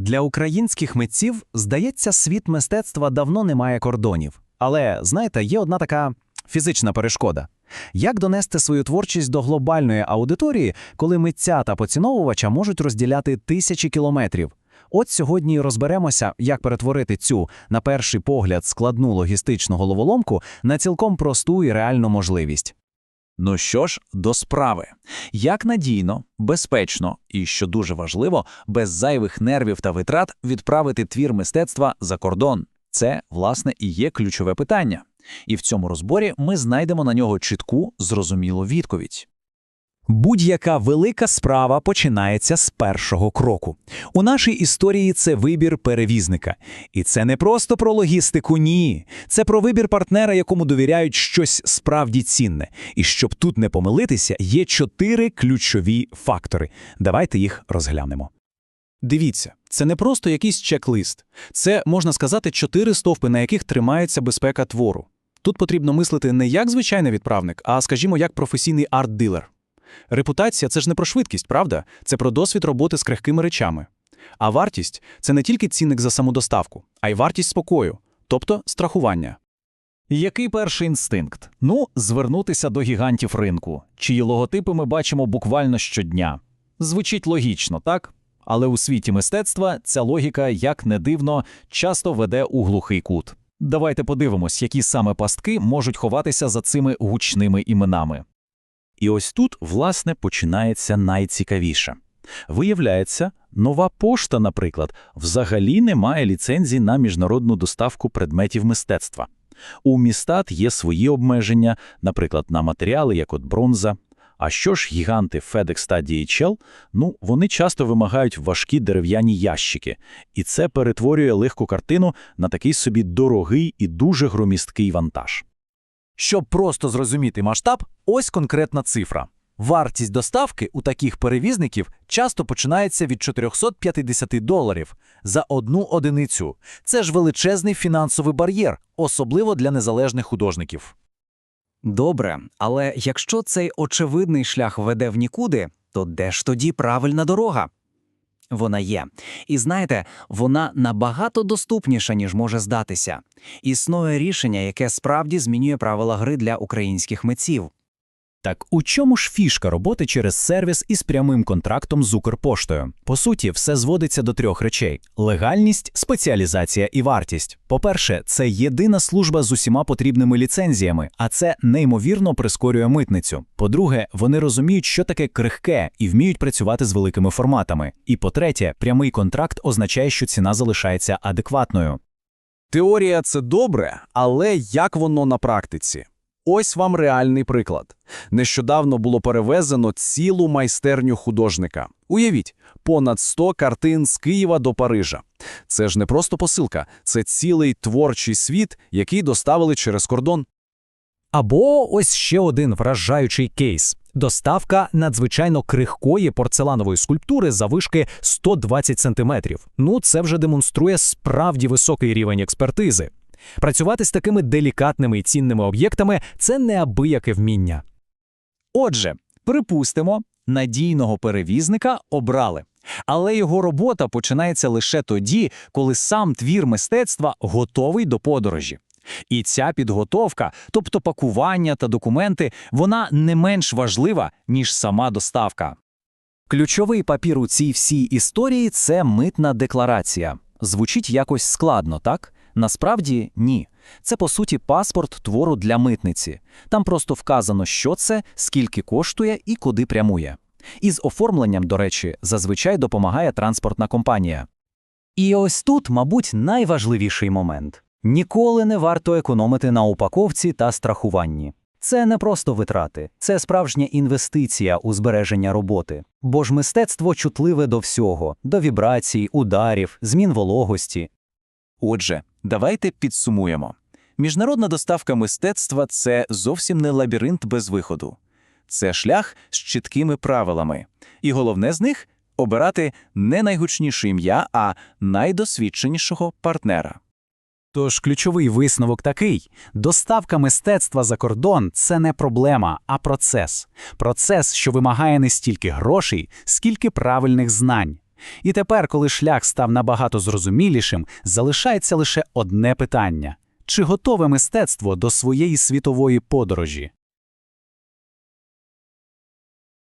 Для українських митців, здається, світ мистецтва давно не має кордонів. Але, знаєте, є одна така фізична перешкода. Як донести свою творчість до глобальної аудиторії, коли митця та поціновувача можуть розділяти тисячі кілометрів? От сьогодні розберемося, як перетворити цю, на перший погляд, складну логістичну головоломку на цілком просту і реальну можливість. Ну що ж, до справи. Як надійно, безпечно і, що дуже важливо, без зайвих нервів та витрат відправити твір мистецтва за кордон. Це, власне, і є ключове питання. І в цьому розборі ми знайдемо на нього чітку, зрозумілу відповідь. Будь-яка велика справа починається з першого кроку. У нашій історії це вибір перевізника. І це не просто про логістику, ні. Це про вибір партнера, якому довіряють щось справді цінне. І щоб тут не помилитися, є чотири ключові фактори. Давайте їх розглянемо. Дивіться, це не просто якийсь чек-лист. Це, можна сказати, чотири стовпи, на яких тримається безпека твору. Тут потрібно мислити не як звичайний відправник, а, скажімо, як професійний арт-дилер. Репутація це ж не про швидкість, правда? Це про досвід роботи з крихкими речами. А вартість це не тільки цінник за саму доставку, а й вартість спокою, тобто страхування. Який перший інстинкт? Ну, звернутися до гігантів ринку, чиї логотипи ми бачимо буквально щодня. Звучить логічно, так? Але у світі мистецтва ця логіка, як не дивно, часто веде у глухий кут. Давайте подивимось, які саме пастки можуть ховатися за цими гучними іменами. І ось тут, власне, починається найцікавіше. Виявляється, нова пошта, наприклад, взагалі не має ліцензії на міжнародну доставку предметів мистецтва. У містат є свої обмеження, наприклад, на матеріали, як от бронза. А що ж гіганти FedEx та DHL? Ну, вони часто вимагають важкі дерев'яні ящики, і це перетворює легку картину на такий собі дорогий і дуже громісткий вантаж. Щоб просто зрозуміти масштаб, ось конкретна цифра. Вартість доставки у таких перевізників часто починається від 450 доларів за одну одиницю. Це ж величезний фінансовий бар'єр, особливо для незалежних художників. Добре, але якщо цей очевидний шлях веде в нікуди, то де ж тоді правильна дорога? Вона є. І знаєте, вона набагато доступніша, ніж може здатися. Існує рішення, яке справді змінює правила гри для українських митців. Так у чому ж фішка роботи через сервіс із прямим контрактом з Укрпоштою? По суті, все зводиться до трьох речей: легальність, спеціалізація і вартість. По-перше, це єдина служба з усіма потрібними ліцензіями, а це неймовірно прискорює митницю. По-друге, вони розуміють, що таке крихке, і вміють працювати з великими форматами. І по-третє, прямий контракт означає, що ціна залишається адекватною. Теорія це добре, але як воно на практиці? Ось вам реальний приклад. Нещодавно було перевезено цілу майстерню художника. Уявіть, понад 100 картин з Києва до Парижа. Це ж не просто посилка, це цілий творчий світ, який доставили через кордон. Або ось ще один вражаючий кейс. Доставка надзвичайно крихкої порцеланової скульптури завишки 120 сантиметрів. Ну, це вже демонструє справді високий рівень експертизи. Працювати з такими делікатними і цінними об'єктами це неабияке вміння. Отже, припустимо, надійного перевізника обрали. Але його робота починається лише тоді, коли сам твір мистецтва готовий до подорожі. І ця підготовка, тобто пакування та документи, вона не менш важлива, ніж сама доставка. Ключовий папір у цій всій історії це митна декларація. Звучить якось складно, так? Насправді ні. Це по суті паспорт твору для митниці. Там просто вказано, що це, скільки коштує і куди прямує. Із оформленням, до речі, зазвичай допомагає транспортна компанія. І ось тут, мабуть, найважливіший момент: ніколи не варто економити на упаковці та страхуванні. Це не просто витрати, це справжня інвестиція у збереження роботи. Бо ж мистецтво чутливе до всього, до вібрацій, ударів, змін вологості. Отже, давайте підсумуємо. Міжнародна доставка мистецтва це зовсім не лабіринт без виходу. Це шлях з чіткими правилами. І головне з них обирати не найгучніше ім'я, а найдосвідченішого партнера. Тож ключовий висновок такий: доставка мистецтва за кордон це не проблема, а процес. Процес, що вимагає не стільки грошей, скільки правильних знань. І тепер, коли шлях став набагато зрозумілішим, залишається лише одне питання: чи готове мистецтво до своєї світової подорожі?